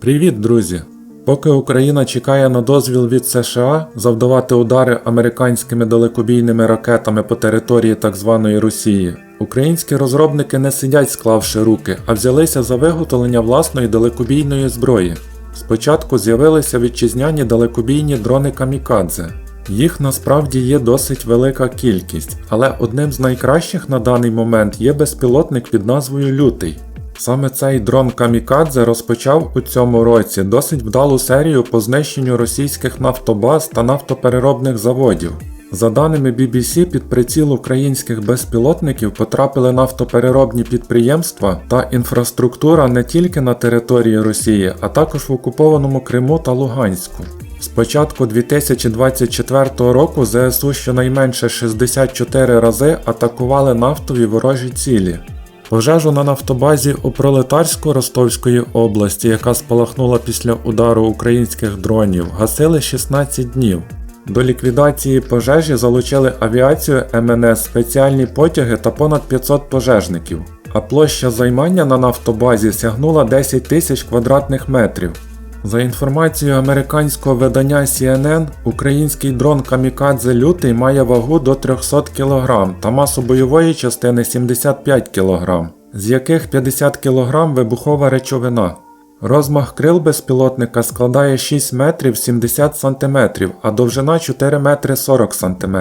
Привіт, друзі! Поки Україна чекає на дозвіл від США завдавати удари американськими далекобійними ракетами по території так званої Росії, українські розробники не сидять склавши руки, а взялися за виготовлення власної далекобійної зброї. Спочатку з'явилися вітчизняні далекобійні дрони Камікадзе. Їх насправді є досить велика кількість, але одним з найкращих на даний момент є безпілотник під назвою Лютий. Саме цей дрон Камікадзе розпочав у цьому році досить вдалу серію по знищенню російських нафтобаз та нафтопереробних заводів. За даними BBC, під приціл українських безпілотників потрапили нафтопереробні підприємства та інфраструктура не тільки на території Росії, а також в окупованому Криму та Луганську. З початку 2024 року ЗСУ щонайменше 64 рази атакували нафтові ворожі цілі. Пожежу на нафтобазі у Пролетарську Ростовської області, яка спалахнула після удару українських дронів, гасили 16 днів. До ліквідації пожежі залучили авіацію МНС, спеціальні потяги та понад 500 пожежників. А площа займання на нафтобазі сягнула 10 тисяч квадратних метрів. За інформацією американського видання CNN, український дрон Камікадзе Лютий має вагу до 300 кг та масу бойової частини 75 кг, з яких 50 кг вибухова речовина. Розмах крил безпілотника складає 6 метрів 70 см, а довжина 4 метри 40 см.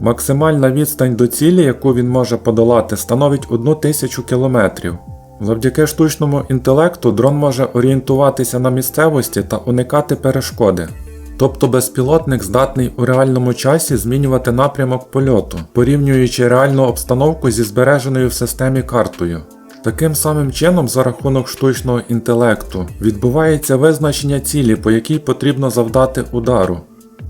Максимальна відстань до цілі, яку він може подолати, становить 1000 км. Завдяки штучному інтелекту дрон може орієнтуватися на місцевості та уникати перешкоди. Тобто безпілотник здатний у реальному часі змінювати напрямок польоту, порівнюючи реальну обстановку зі збереженою в системі картою. Таким самим чином, за рахунок штучного інтелекту, відбувається визначення цілі, по якій потрібно завдати удару.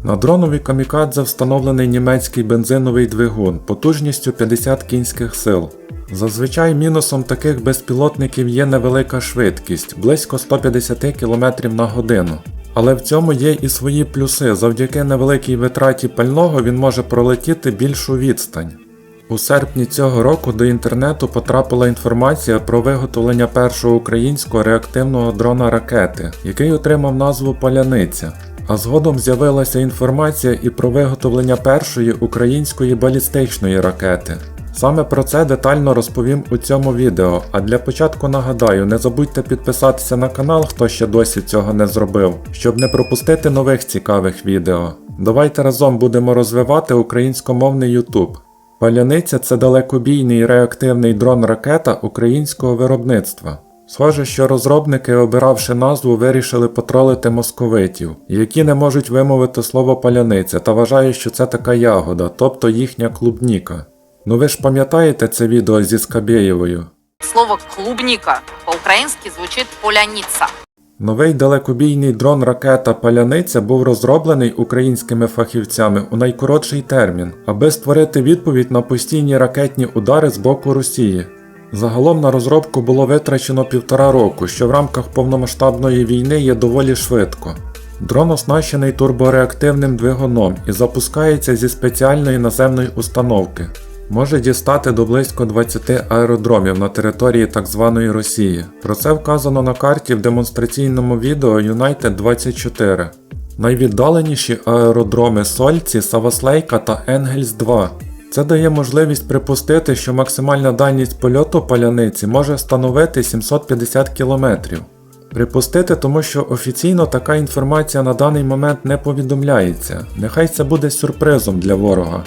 На дронові камікадзе встановлений німецький бензиновий двигун потужністю 50 кінських сил. Зазвичай мінусом таких безпілотників є невелика швидкість близько 150 км на годину. Але в цьому є і свої плюси. Завдяки невеликій витраті пального він може пролетіти більшу відстань. У серпні цього року до інтернету потрапила інформація про виготовлення першого українського реактивного дрона ракети, який отримав назву Паляниця. А згодом з'явилася інформація і про виготовлення першої української балістичної ракети. Саме про це детально розповім у цьому відео, а для початку нагадаю, не забудьте підписатися на канал, хто ще досі цього не зробив, щоб не пропустити нових цікавих відео. Давайте разом будемо розвивати українськомовний YouTube. Паляниця це далекобійний реактивний дрон-ракета українського виробництва. Схоже, що розробники, обиравши назву, вирішили потролити московитів, які не можуть вимовити слово паляниця та вважають, що це така ягода, тобто їхня клубніка. Ну ви ж пам'ятаєте це відео зі Скабєєвою? Слово клубника по-украински звучит поляница. Новий далекобійний дрон ракета Паляниця був розроблений українськими фахівцями у найкоротший термін, аби створити відповідь на постійні ракетні удари з боку Росії. Загалом на розробку було витрачено півтора року, що в рамках повномасштабної війни є доволі швидко. Дрон оснащений турбореактивним двигуном і запускається зі спеціальної наземної установки. Може дістати до близько 20 аеродромів на території так званої Росії. Про це вказано на карті в демонстраційному відео United 24. Найвіддаленіші аеродроми Сольці, Саваслейка та Енгельс 2. Це дає можливість припустити, що максимальна дальність польоту паляниці може становити 750 км. Припустити, тому що офіційно така інформація на даний момент не повідомляється. Нехай це буде сюрпризом для ворога.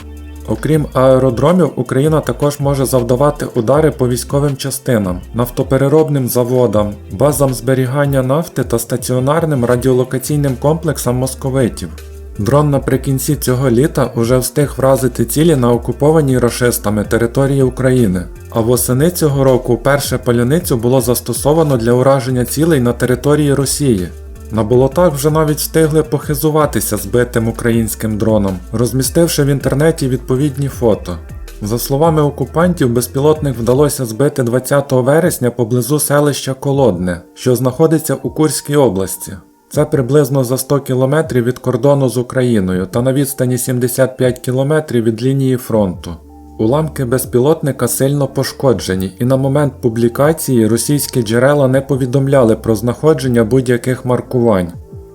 Окрім аеродромів, Україна також може завдавати удари по військовим частинам, нафтопереробним заводам, базам зберігання нафти та стаціонарним радіолокаційним комплексам московитів. Дрон наприкінці цього літа уже встиг вразити цілі на окупованій рашистами території України, а восени цього року перше паляницю було застосовано для ураження цілей на території Росії. На болотах вже навіть встигли похизуватися збитим українським дроном, розмістивши в інтернеті відповідні фото. За словами окупантів, безпілотник вдалося збити 20 вересня поблизу селища Колодне, що знаходиться у Курській області. Це приблизно за 100 кілометрів від кордону з Україною та на відстані 75 кілометрів від лінії фронту. Уламки безпілотника сильно пошкоджені, і на момент публікації російські джерела не повідомляли про знаходження будь-яких маркувань.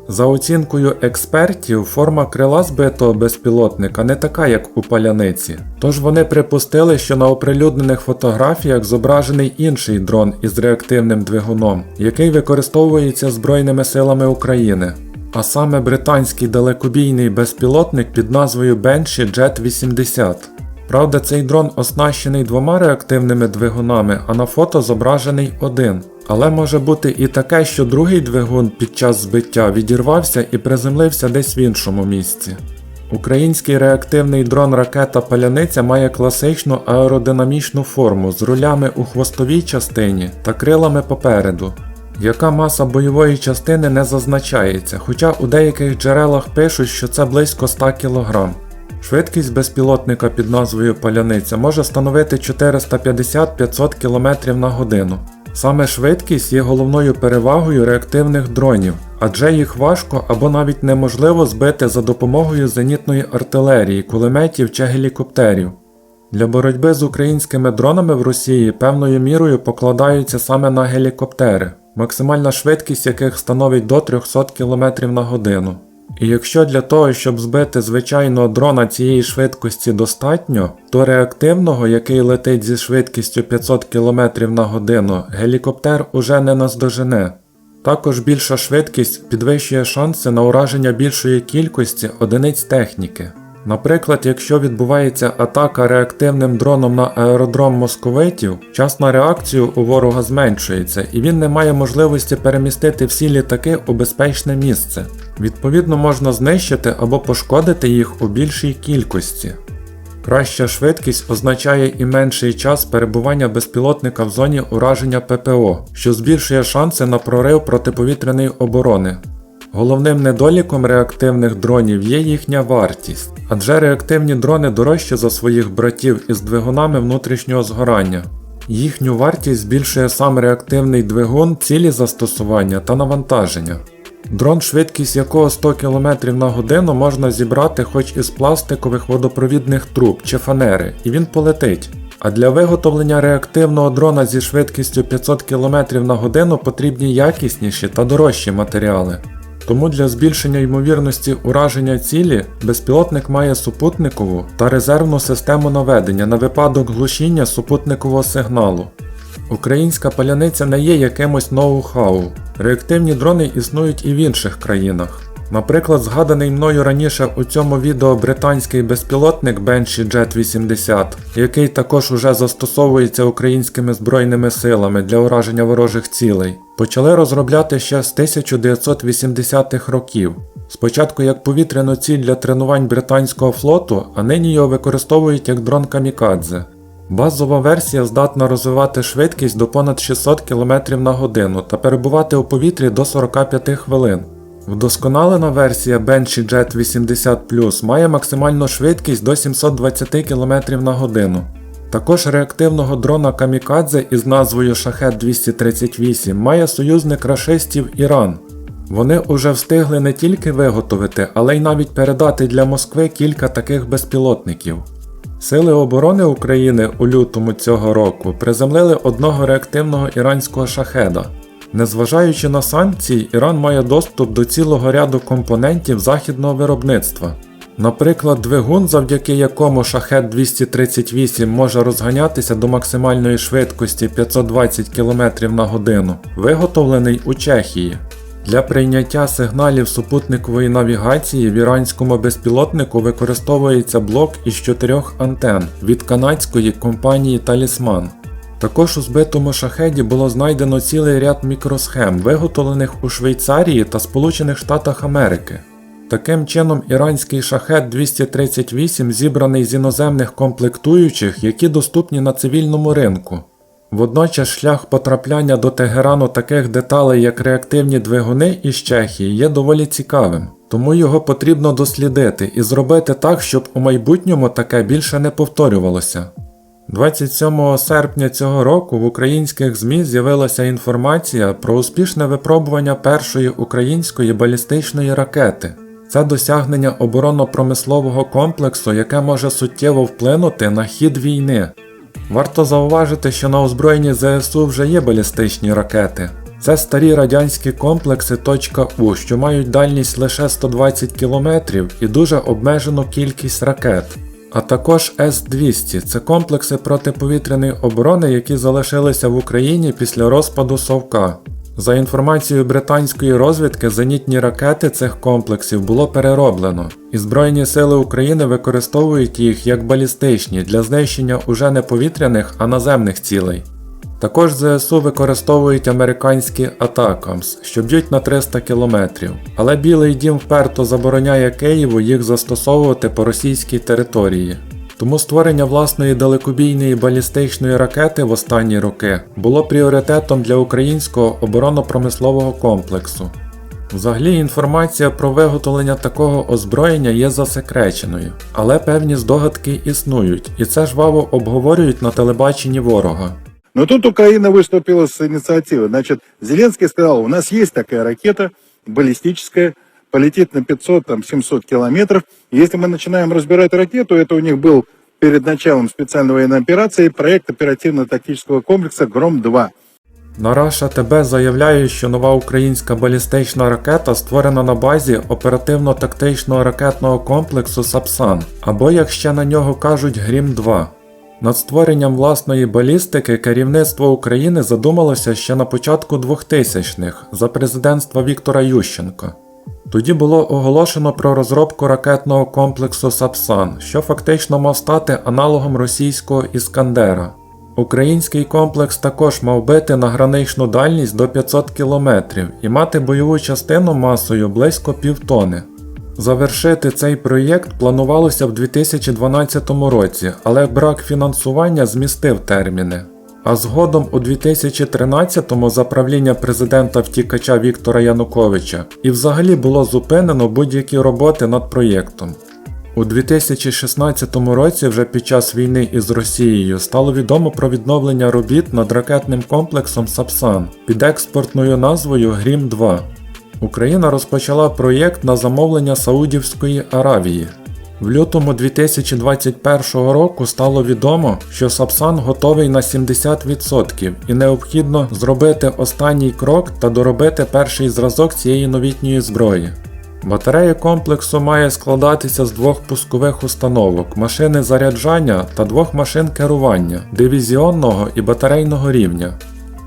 За оцінкою експертів, форма крила збитого безпілотника не така, як у паляниці. Тож вони припустили, що на оприлюднених фотографіях зображений інший дрон із реактивним двигуном, який використовується Збройними силами України. А саме британський далекобійний безпілотник під назвою Banshee Jet 80. Правда, цей дрон оснащений двома реактивними двигунами, а на фото зображений один. Але може бути і таке, що другий двигун під час збиття відірвався і приземлився десь в іншому місці. Український реактивний дрон ракета Паляниця має класичну аеродинамічну форму з рулями у хвостовій частині та крилами попереду. Яка маса бойової частини не зазначається, хоча у деяких джерелах пишуть, що це близько 100 кг. Швидкість безпілотника під назвою Паляниця може становити 450-500 км на годину. Саме швидкість є головною перевагою реактивних дронів, адже їх важко або навіть неможливо збити за допомогою зенітної артилерії, кулеметів чи гелікоптерів. Для боротьби з українськими дронами в Росії певною мірою покладаються саме на гелікоптери, максимальна швидкість яких становить до 300 км на годину. І якщо для того, щоб збити звичайного дрона цієї швидкості достатньо, то реактивного, який летить зі швидкістю 500 км на годину, гелікоптер уже не наздожене. Також більша швидкість підвищує шанси на ураження більшої кількості одиниць техніки. Наприклад, якщо відбувається атака реактивним дроном на аеродром московитів, час на реакцію у ворога зменшується, і він не має можливості перемістити всі літаки у безпечне місце. Відповідно, можна знищити або пошкодити їх у більшій кількості. Краща швидкість означає і менший час перебування безпілотника в зоні ураження ППО, що збільшує шанси на прорив протиповітряної оборони. Головним недоліком реактивних дронів є їхня вартість, адже реактивні дрони дорожчі за своїх братів із двигунами внутрішнього згорання. Їхню вартість збільшує сам реактивний двигун, цілі застосування та навантаження. Дрон, швидкість якого 100 км на годину можна зібрати хоч із пластикових водопровідних труб чи фанери, і він полетить. А для виготовлення реактивного дрона зі швидкістю 500 км на годину потрібні якісніші та дорожчі матеріали. Тому для збільшення ймовірності ураження цілі безпілотник має супутникову та резервну систему наведення на випадок глушіння супутникового сигналу. Українська паляниця не є якимось ноу-хау. Реактивні дрони існують і в інших країнах. Наприклад, згаданий мною раніше у цьому відео британський безпілотник Banshee Jet 80, який також уже застосовується українськими збройними силами для ураження ворожих цілей, почали розробляти ще з 1980-х років. Спочатку як повітряну ціль для тренувань британського флоту, а нині його використовують як дрон камікадзе. Базова версія здатна розвивати швидкість до понад 600 км на годину та перебувати у повітрі до 45 хвилин. Вдосконалена версія Banshee Jet 80 має максимальну швидкість до 720 км на годину. Також реактивного дрона Камікадзе із назвою Шахет 238 має союзник рашистів Іран. Вони уже встигли не тільки виготовити, але й навіть передати для Москви кілька таких безпілотників. Сили оборони України у лютому цього року приземлили одного реактивного іранського шахеда. Незважаючи на санкції, Іран має доступ до цілого ряду компонентів західного виробництва. Наприклад, двигун, завдяки якому шахет 238 може розганятися до максимальної швидкості 520 км на годину, виготовлений у Чехії. Для прийняття сигналів супутникової навігації в іранському безпілотнику використовується блок із чотирьох антен від канадської компанії Талісман. Також у збитому шахеді було знайдено цілий ряд мікросхем, виготовлених у Швейцарії та Сполучених Штатах Америки. Таким чином, іранський шахет 238 зібраний з іноземних комплектуючих, які доступні на цивільному ринку. Водночас шлях потрапляння до Тегерану таких деталей, як реактивні двигуни із Чехії, є доволі цікавим, тому його потрібно дослідити і зробити так, щоб у майбутньому таке більше не повторювалося. 27 серпня цього року в українських ЗМІ з'явилася інформація про успішне випробування першої української балістичної ракети. Це досягнення оборонно-промислового комплексу, яке може суттєво вплинути на хід війни. Варто зауважити, що на озброєнні ЗСУ вже є балістичні ракети. Це старі радянські комплекси «У», що мають дальність лише 120 км і дуже обмежену кількість ракет. А також С-200 це комплекси протиповітряної оборони, які залишилися в Україні після розпаду Совка. За інформацією британської розвідки, зенітні ракети цих комплексів було перероблено, і Збройні сили України використовують їх як балістичні для знищення уже не повітряних, а наземних цілей. Також ЗСУ використовують американські Атакамс, що б'ють на 300 км, але Білий Дім вперто забороняє Києву їх застосовувати по російській території. Тому створення власної далекобійної балістичної ракети в останні роки було пріоритетом для українського оборонно-промислового комплексу. Взагалі інформація про виготовлення такого озброєння є засекреченою, але певні здогадки існують, і це жваво обговорюють на телебаченні ворога. Но тут Украина выступила с инициативой. Значит, Зеленский сказал, у нас есть такая ракета баллистическая, полетит на 500-700 километров. Если мы начинаем разбирать ракету, это у них был перед началом специальной военной операции проект оперативно-тактического комплекса «Гром-2». На Раша ТБ заявляє, що нова українська балістична ракета створена на базі оперативно-тактичного ракетного комплексу Сапсан, або як ще на нього кажуть Грім 2. над створенням власної балістики керівництво України задумалося ще на початку 2000-х за президентства Віктора Ющенка. Тоді було оголошено про розробку ракетного комплексу Сапсан, що фактично мав стати аналогом російського Іскандера. Український комплекс також мав бити на граничну дальність до 500 км і мати бойову частину масою близько півтони. Завершити цей проєкт планувалося в 2012 році, але брак фінансування змістив терміни. А згодом у 2013-му за правління президента втікача Віктора Януковича і взагалі було зупинено будь-які роботи над проєктом. У 2016 році, вже під час війни із Росією, стало відомо про відновлення робіт над ракетним комплексом Сапсан під експортною назвою Грім 2. Україна розпочала проєкт на замовлення Саудівської Аравії. В лютому 2021 року стало відомо, що Сапсан готовий на 70% і необхідно зробити останній крок та доробити перший зразок цієї новітньої зброї. Батарея комплексу має складатися з двох пускових установок, машини заряджання та двох машин керування дивізіонного і батарейного рівня.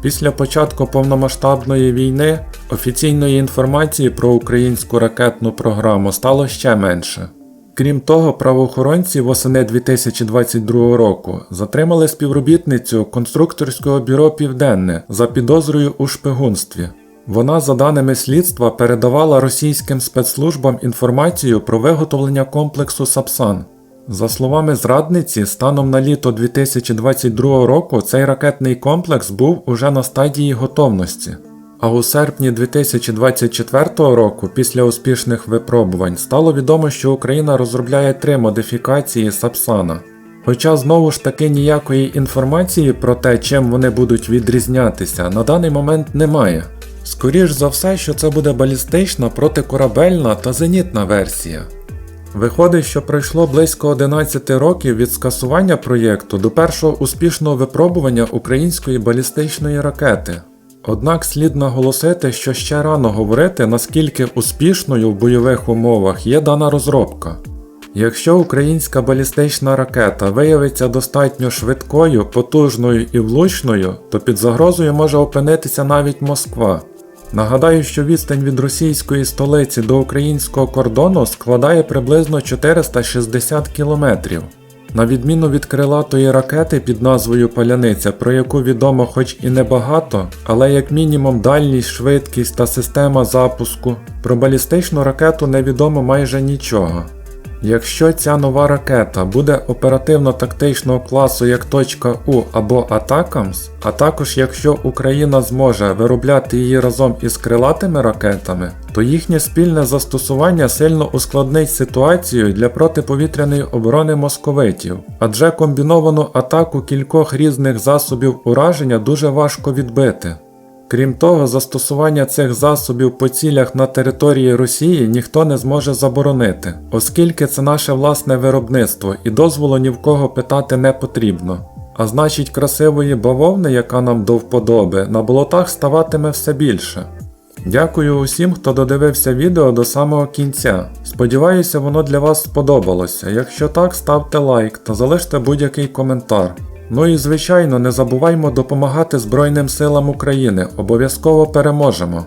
Після початку повномасштабної війни офіційної інформації про українську ракетну програму стало ще менше. Крім того, правоохоронці восени 2022 року затримали співробітницю конструкторського бюро Південне за підозрою у шпигунстві. Вона, за даними слідства, передавала російським спецслужбам інформацію про виготовлення комплексу Сапсан. За словами зрадниці, станом на літо 2022 року цей ракетний комплекс був уже на стадії готовності. А у серпні 2024 року, після успішних випробувань, стало відомо, що Україна розробляє три модифікації Сапсана. Хоча знову ж таки ніякої інформації про те, чим вони будуть відрізнятися, на даний момент немає. Скоріш за все, що це буде балістична, протикорабельна та зенітна версія. Виходить, що пройшло близько 11 років від скасування проєкту до першого успішного випробування української балістичної ракети. Однак слід наголосити, що ще рано говорити, наскільки успішною в бойових умовах є дана розробка. Якщо українська балістична ракета виявиться достатньо швидкою, потужною і влучною, то під загрозою може опинитися навіть Москва. Нагадаю, що відстань від російської столиці до українського кордону складає приблизно 460 кілометрів. На відміну від крилатої ракети під назвою Паляниця, про яку відомо хоч і небагато, але як мінімум дальність, швидкість та система запуску, про балістичну ракету невідомо майже нічого. Якщо ця нова ракета буде оперативно-тактичного класу як точка .У або Атакамс, а також якщо Україна зможе виробляти її разом із крилатими ракетами, то їхнє спільне застосування сильно ускладнить ситуацію для протиповітряної оборони московитів, адже комбіновану атаку кількох різних засобів ураження дуже важко відбити. Крім того, застосування цих засобів по цілях на території Росії ніхто не зможе заборонити, оскільки це наше власне виробництво і дозволу ні в кого питати не потрібно. А значить, красивої бавовни, яка нам до вподоби, на болотах ставатиме все більше. Дякую усім, хто додивився відео до самого кінця. Сподіваюся, воно для вас сподобалося. Якщо так, ставте лайк та залиште будь-який коментар. Ну і звичайно, не забуваймо допомагати Збройним силам України, обов'язково переможемо.